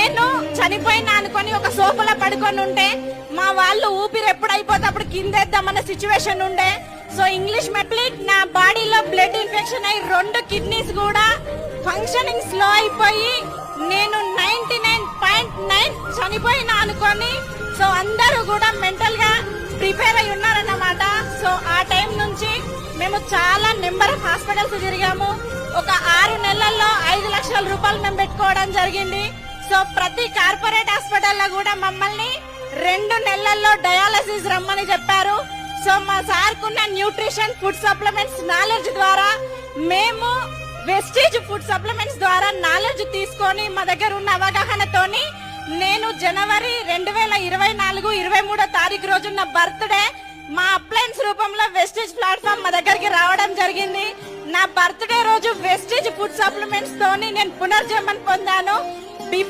నేను చనిపోయినా అనుకొని ఒక సోపులో పడుకొని ఉంటే మా వాళ్ళు ఊపిరి ఎప్పుడైపోతే అప్పుడు కిందేద్దామన్న సిచ్యువేషన్ ఉండే. సో ఇంగ్లీష్ మెప్లీట్ నా బాడీలో బ్లడ్ ఇన్ఫెక్షన్ అయ్యి రెండు కిడ్నీస్ కూడా ఫంక్షనింగ్ స్లో అయిపోయి నేను నైన్టీ నైన్ పాయింట్ నైన్ చనిపోయినా అనుకొని సో అందరూ కూడా మెంటల్గా ప్రిపేర్ అయి ఉన్నారన్నమాట. సో ఆ టైం నుంచి మేము చాలా నెంబర్ ఆఫ్ హాస్పిటల్స్ తిరిగాము. ఒక ఆరు నెలల్లో ఐదు లక్షల రూపాయలు మేము పెట్టుకోవడం జరిగింది. సో ప్రతి కార్పొరేట్ హాస్పిటల్లో కూడా మమ్మల్ని రెండు నెలల్లో డయాలసిస్ రమ్మని చెప్పారు. సో మా సార్కున్న న్యూట్రిషన్ ఫుడ్ సప్లిమెంట్స్ నాలెడ్జ్ ద్వారా మేము వెస్టేజ్ ఫుడ్ సప్లిమెంట్స్ ద్వారా నాలెడ్జ్ తీసుకొని మా దగ్గర ఉన్న అవగాహనతోని నేను జనవరి రెండు వేల ఇరవై నాలుగు ఇరవై మూడో తారీఖు రోజున్న బర్త్డే మా అప్లయన్స్ రూపంలో వెస్టేజ్ ప్లాట్ఫామ్ మా దగ్గరికి రావడం జరిగింది. నా బర్త్డే రోజు వెస్టేజ్ ఫుడ్ సప్లిమెంట్స్ తోని నేను పునర్జన్మం పొందాను.